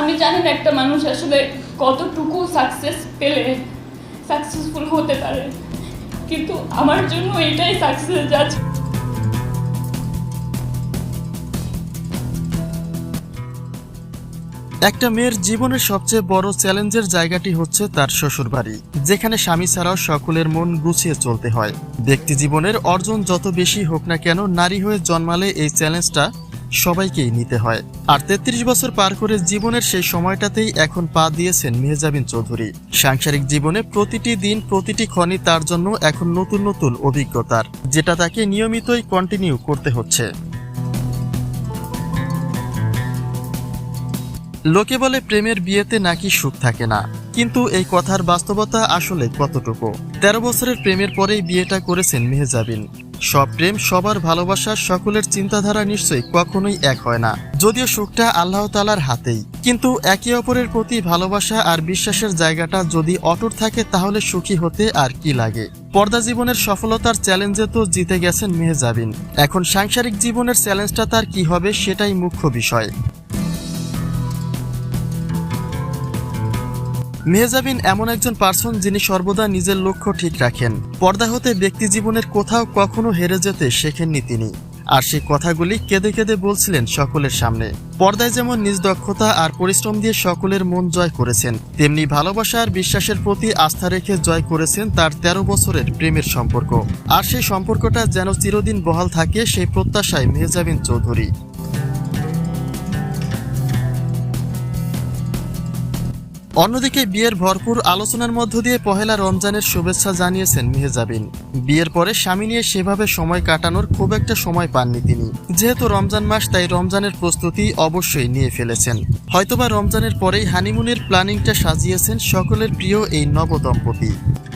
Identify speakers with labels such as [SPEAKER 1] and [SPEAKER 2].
[SPEAKER 1] আমি জানি না একটা মানুষ আসলে কতটুকু সাকসেস পেলে সাকসেসফুল হতে পারে, কিন্তু আমার জন্য এটাই সাকসেস যাচ্ছে
[SPEAKER 2] একটা মেয়ের জীবনের সবচেয়ে বড় চ্যালেঞ্জের জায়গাটি হচ্ছে তার শ্বশুরবাড়ি, যেখানে স্বামী ছাড়াও সকলের মন গুছিয়ে চলতে হয়। ব্যক্তি জীবনের অর্জন যত বেশি হোক না কেন, নারী হয়ে জন্মালে এই চ্যালেঞ্জটা সবাইকেই নিতে হয়। আর তেত্রিশ বছর পার করে জীবনের সেই সময়টাতেই এখন পা দিয়েছেন মেহজাবিন চৌধুরী। সাংসারিক জীবনে প্রতিটি দিন, প্রতিটি ক্ষণই তার জন্য এখন নতুন নতুন অভিজ্ঞতার, যেটা তাকে নিয়মিতই কন্টিনিউ করতে হচ্ছে। লোকে বলে প্রেমের বিয়েতে নাকি সুখ থাকে না, কিন্তু এই কথার বাস্তবতা আসলে কতটুকু? তেরো বছরের প্রেমের পরেই বিয়েটা করেছেন মেহজাবিন। সব প্রেম, সবার ভালোবাসা, সকলের চিন্তাধারা নিশ্চয়ই কখনোই এক হয় না। যদিও সুখটা আল্লাহ তালার হাতেই, কিন্তু একে অপরের প্রতি ভালোবাসা আর বিশ্বাসের জায়গাটা যদি অটুট থাকে, তাহলে সুখী হতে আর কি লাগে? পর্দা জীবনের সফলতার চ্যালেঞ্জে তো জিতে গেছেন মেহজাবিন। এখন সাংসারিক জীবনের চ্যালেঞ্জটা তার কি হবে, সেটাই মুখ্য বিষয়। মেহজাবিন এমন একজন পার্সন যিনি সর্বদা নিজের লক্ষ্য ঠিক রাখেন। পর্দা হতে ব্যক্তি জীবনের কোথাও কখনো হেরে যেতে শেখেননি তিনি। আর সেই কথাগুলি কেঁদে কেঁদে বলছিলেন সকলের সামনে। পর্দায় যেমন নিজ দক্ষতা আর পরিশ্রম দিয়ে সকলের মন জয় করেছেন, তেমনি ভালোবাসা আর বিশ্বাসের প্রতি আস্থা রেখে জয় করেছেন তার তেরো বছরের প্রেমের সম্পর্ক। আর সেই সম্পর্কটা যেন চিরদিন বহাল থাকে সেই প্রত্যাশায় মেহজাবিন চৌধুরী। অন্যদিকে বিয়ের ভরপুর আলোচনার মধ্য দিয়ে পহেলা রমজানের শুভেচ্ছা জানিয়েছেন মেহেজাবিন। বিয়ের পরে স্বামী নিয়ে সেভাবে সময় কাটানোর খুব একটা সময় পাননি তিনি। যেহেতু রমজান মাস, তাই রমজানের প্রস্তুতি অবশ্যই নিয়ে ফেলেছেন। হয়তোবা রমজানের পরেই হানিমুনের প্ল্যানিংটা সাজিয়েছেন সকলের প্রিয় এই নবদম্পতি।